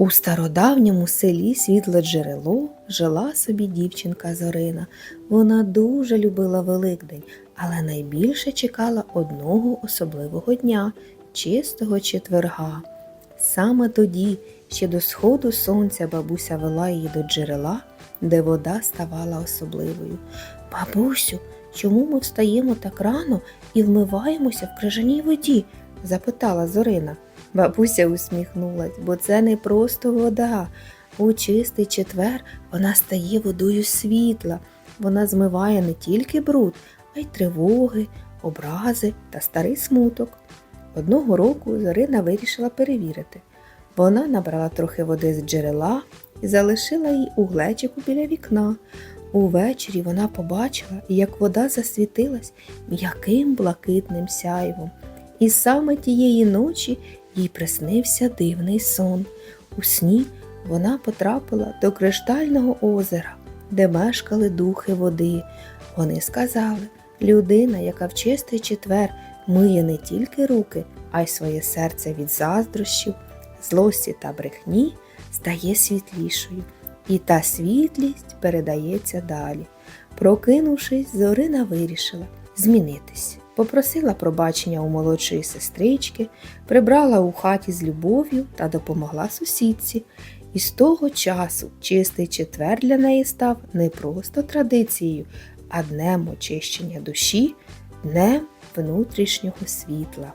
У стародавньому селі Світле Джерело жила собі дівчинка Зорина. Вона дуже любила Великдень, але найбільше чекала одного особливого дня чистого четверга. Саме тоді, ще до сходу сонця, бабуся вела її до джерела, де вода ставала особливою. Бабусю, чому ми встаємо так рано і вмиваємося в крижаній воді? запитала Зорина. Бабуся усміхнулась, бо це не просто вода. У чистий четвер вона стає водою світла. Вона змиває не тільки бруд, а й тривоги, образи та старий смуток. Одного року Зорина вирішила перевірити. Вона набрала трохи води з джерела і залишила її у глечику біля вікна. Увечері вона побачила, як вода засвітилась м'яким блакитним сяйвом. І саме тієї ночі їй приснився дивний сон. У сні вона потрапила до криштального озера, де мешкали духи води. Вони сказали, людина, яка в чистий четвер миє не тільки руки, а й своє серце від заздрощів, злості та брехні, стає світлішою, і та світлість передається далі. Прокинувшись, Зорина вирішила змінитись. Попросила пробачення у молодшої сестрички, прибрала у хаті з любов'ю та допомогла сусідці. І з того часу чистий четвер для неї став не просто традицією, а днем очищення душі, днем внутрішнього світла.